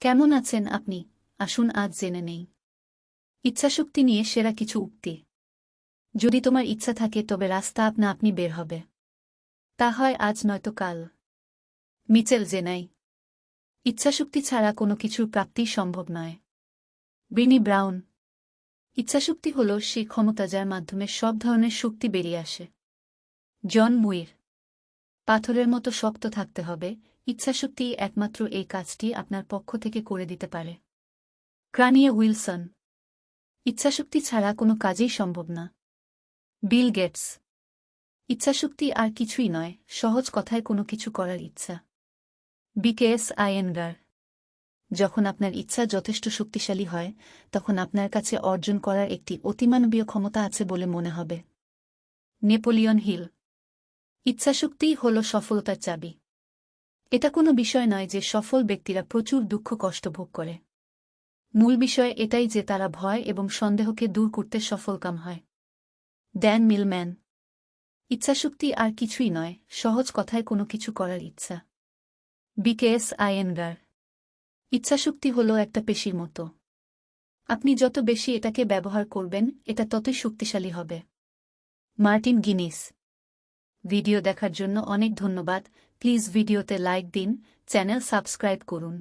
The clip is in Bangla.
কেমন আছেন আপনি? আসুন আজ জেনে নেই। ইচ্ছাশক্তি নিয়ে সেরা কিছু উক্তি। যদি তোমার ইচ্ছা থাকে, তবে রাস্তা আপনা আপনি বের হবে। তা হয় আজ নয়তো কাল। মিচেল জেনাই। ইচ্ছাশক্তি ছাড়া কোনো কিছুর প্রাপ্তি সম্ভব নয়। Brene Brown. ইচ্ছাশক্তি হল সেই ক্ষমতা যার মাধ্যমে সব ধরনের শক্তি বেরিয়ে আসে। জন মুইর। পাথরের মতো শক্ত থাকতে হবে। ইচ্ছাশক্তি একমাত্র এই কাজটি আপনার পক্ষ থেকে করে দিতে পারে। ক্রানিয়া উইলসন। ইচ্ছাশক্তি ছাড়া কোনো কাজেই সম্ভব না। Bill Gates. ইচ্ছাশক্তি আর কিছুই নয়, সহজ কথায় কোনো কিছু করার ইচ্ছা। বিকেএস আইএনগার। যখন আপনার ইচ্ছা যথেষ্ট শক্তিশালী হয়, তখন আপনার কাছে অর্জন করার একটি অতিমানবীয় ক্ষমতা আছে বলে মনে হবে। Napoleon hill. ইচ্ছাশক্তিই হল সফলতার চাবি। এটা কোনো বিষয় নয় যে সফল ব্যক্তিরা প্রচুর দুঃখ কষ্ট ভোগ করে। মূল বিষয় এটাই যে তারা ভয় এবং সন্দেহকে দূর করতে সফলকাম হয়। Dan Millman. ইচ্ছাশক্তি আর কিছুই নয়, সহজ কথায় কোনো কিছু করার ইচ্ছা। বিকেএস আইএনগার ইচ্ছাশক্তি হল একটা পেশির মতো। আপনি যত বেশি এটাকে ব্যবহার করবেন, এটা ততই শক্তিশালী হবে। Martin Guinness. ভিডিও দেখার জন্য অনেক ধন্যবাদ। প্লিজ ভিডিওতে লাইক দিন চ্যানেল সাবস্ক্রাইব করুন।